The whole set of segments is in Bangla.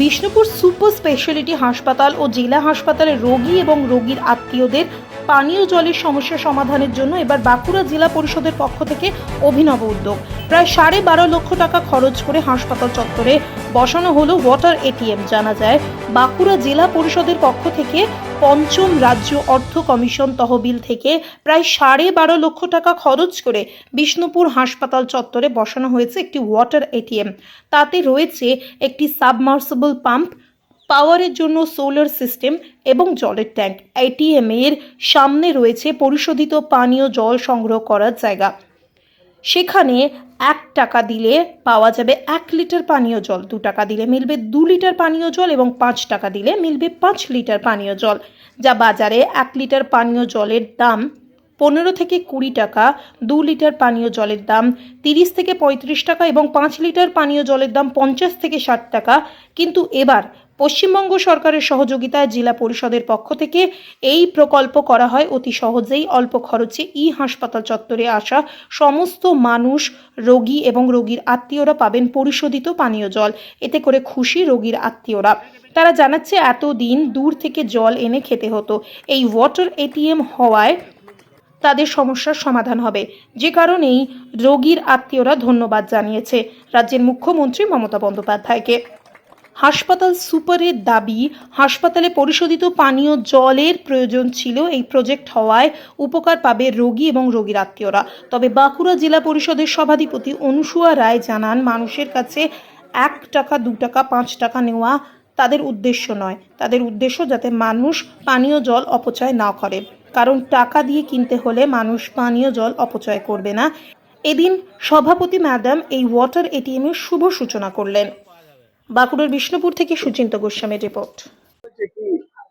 বিষ্ণুপুর সুপার স্পেশালিটি হাসপাতাল ও জেলা হাসপাতালের রোগী এবং রোগীর আত্মীয়দের পানীয় জলের সমস্যা সমাধানের জন্য এবার বাঁকুড়া জেলা পরিষদের পক্ষ থেকে অভিনব উদ্যোগ। প্রায় সাড়ে বারো লক্ষ টাকা খরচ করে হাসপাতাল চত্বরে বসানো হলো ওয়াটার এটিএম জানা যায়। বাঁকুড়া জেলা পরিষদের পক্ষ থেকে পঞ্চম রাজ্য অর্থ কমিশন তহবিল থেকে প্রায় সাড়ে বারো লক্ষ টাকা খরচ করে বিষ্ণুপুর হাসপাতাল চত্বরে বসানো হয়েছে একটি ওয়াটার এটিএম। তাতে রয়েছে একটি সাবমার্সিবল পাম্প, পাওয়ারের জন্য সোলার সিস্টেম এবং জলের ট্যাঙ্ক। এটিএম এর সামনে রয়েছে পরিশোধিত পানীয় জল সংগ্রহ করার জায়গা। সেখানে এক টাকা দিলে পাওয়া যাবে এক লিটার পানীয় জল, দু টাকা দিলে মিলবে দু লিটার পানীয় জল এবং পাঁচ টাকা দিলে মিলবে পাঁচ লিটার পানীয় জল। যা বাজারে এক লিটার পানীয় জলের দাম পনেরো থেকে কুড়ি টাকা, দু লিটার পানীয় জলের দাম তিরিশ থেকে পঁয়ত্রিশ টাকা এবং পাঁচ লিটার পানীয় জলের দাম পঞ্চাশ থেকে ষাট টাকা। কিন্তু এবার পশ্চিমবঙ্গ সরকারের সহযোগিতায় জেলা পরিষদের পক্ষ থেকে এই প্রকল্প করা হয়। অতি সহজেই অল্প খরচে ই হাসপাতাল চত্বরে আসা সমস্ত মানুষ, রোগী এবং রোগীর আত্মীয়রা পাবেন পরিশোধিত পানীয় জল। এতে করে খুশি রোগীর আত্মীয়রা। তারা জানাচ্ছে, এতদিন দূর থেকে জল এনে খেতে হতো। এই ওয়াটার এটিএম হওয়ায় তাদের সমস্যার সমাধান হবে। যে কারণেই রোগীর আত্মীয়রা ধন্যবাদ জানিয়েছে। রাজ্যের মুখ্যমন্ত্রী মমতা বন্দ্যোপাধ্যায়কে। হাসপাতাল সুপারের দাবি, হাসপাতালে পরিশোধিত পানীয় জলের প্রয়োজন ছিল। এই প্রজেক্ট হওয়ায় উপকার পাবে রোগী এবং রোগীর আত্মীয়রা। তবে বাঁকুড়া জেলা পরিষদের সভাধিপতি অনুসুয়া রায় জানান, মানুষের কাছে এক টাকা, দু টাকা, পাঁচ টাকা নেওয়া তাদের উদ্দেশ্য নয়। তাদের উদ্দেশ্য যাতে মানুষ পানীয় জল অপচয় না করে। কারণ টাকা দিয়ে কিনতে হলে মানুষ পানীয় জল অপচয় করবে না। এদিন সভাপতি ম্যাডাম এই ওয়াটার এটিএম এর শুভ সূচনা করলেন। বাঁকুড়ার বিষ্ণুপুর থেকে সুচিন্ত গোস্বামীর রিপোর্ট।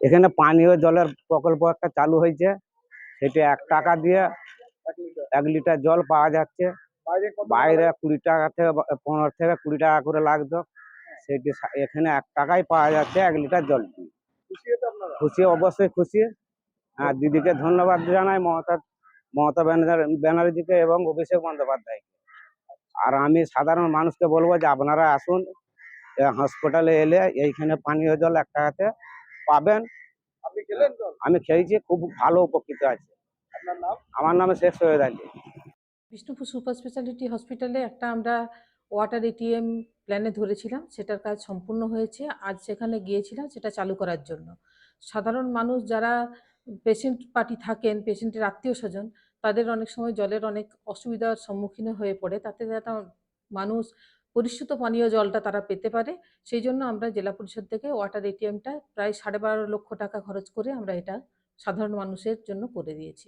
এখানে পানীয় জলের প্রকল্প একটা চালু হয়েছে। সেটা এক টাকা দিয়ে এক লিটার জল পাওয়া যাচ্ছে। বাইরে কুড়ি টাকা থেকে পনেরো থেকে কুড়ি টাকা করে লাগতো। সেটি এখানে এক টাকায় পাওয়া যাচ্ছে এক লিটার জল খুশি অবশ্যই খুশি। আর দিদিকে ধন্যবাদ জানাই মমতা মমতা ব্যানার্জি, ব্যানার্জিকে এবং অভিষেক বন্দ্যোপাধ্যায়কে। আর আমি সাধারণ মানুষকে বলব যে আপনারা আসুন। হসপিটালে এলে এইখানে পানীয় জল একটা হাতে পাবেন। আপনি খেলেন জল আমি খেয়েছি খুব ভালো উপকৃত আছে। আপনার নাম? আমার নামে শেখ সৈয়দ আলী বিষ্ণুপুর সুপার স্পেশালিটি হসপিটালে একটা আমরা ওয়াটার এটিএম প্ল্যানে ধরেছিলাম সেটার কাজ সম্পূর্ণ হয়েছে। আজ সেখানে গিয়েছিলাম সেটা চালু করার জন্য। সাধারণ মানুষ যারা পেশেন্ট পার্টি থাকেন পেশেন্টের আত্মীয় স্বজন তাদের অনেক সময় জলের অনেক অসুবিধার সম্মুখীন হয়ে পড়ে। তাতে যাতে মানুষ পরিশুদ্ধ পানীয় জলটা তারা পেতে পারে। সেই জন্য আমরা জেলা পরিষদ থেকে ওয়াটার এটিএমটা প্রায় সাড়ে বারো লক্ষ টাকা খরচ করে আমরা এটা সাধারণ মানুষের জন্য করে দিয়েছি।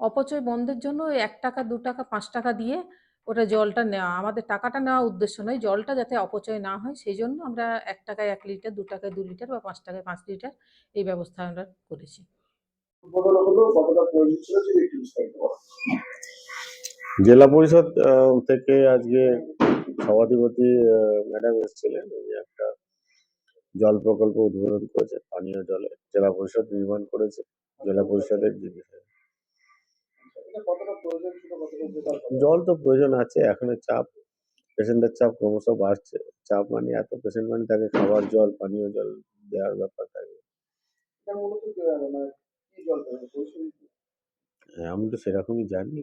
অপচয় বন্ধের জন্য ওই এক টাকা দু টাকা পাঁচ টাকা দিয়ে ওটা জলটা নেওয়া আমাদের টাকাটা নেওয়া উদ্দেশ্য নয় জলটা যাতে অপচয় না হয় সেই জন্য আমরা এক টাকায় এক লিটার দু টাকায় দু লিটার বা পাঁচ টাকায় পাঁচ লিটার এই ব্যবস্থা আমরা করেছি। জেলা পরিষদ থেকে আজকে সভাধিপতি ম্যাডাম এসেছিলেন। উনি একটা জল প্রকল্প উদ্বোধন করেছে পানীয় জলে। জেলা পরিষদ নির্মাণ করেছে। জেলা পরিষদের জিনিস? জল তো প্রয়োজন আছে এখন চাপ। পেশেন্টের চাপ ক্রমশ বাড়ছে। চাপ মানে এত পেশেন্ট মানে তাকে খাবার জল পানীয় জল দেওয়ার ব্যাপার থাকে। মানে? হ্যাঁ, আমি তো সেরকমই জানি।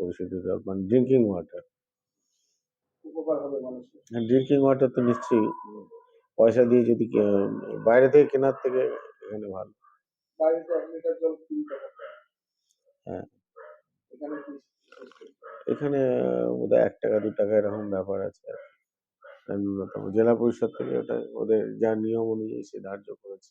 পরিশোধিত জল মানে ড্রিঙ্কিং ওয়াটার ড্রিঙ্কিং ওয়াটার তো নিশ্চয়ই পয়সা দিয়ে যদি বাইরে থেকে কেনার থেকে এখানে ভালো। হ্যাঁ। এখানে বোধহয় এক টাকা দু টাকা এরকম ব্যাপার আছে ন্যূনতম জেলা পরিষদ থেকে ওটা ওদের যা নিয়ম অনুযায়ী সে ধার্য করেছে।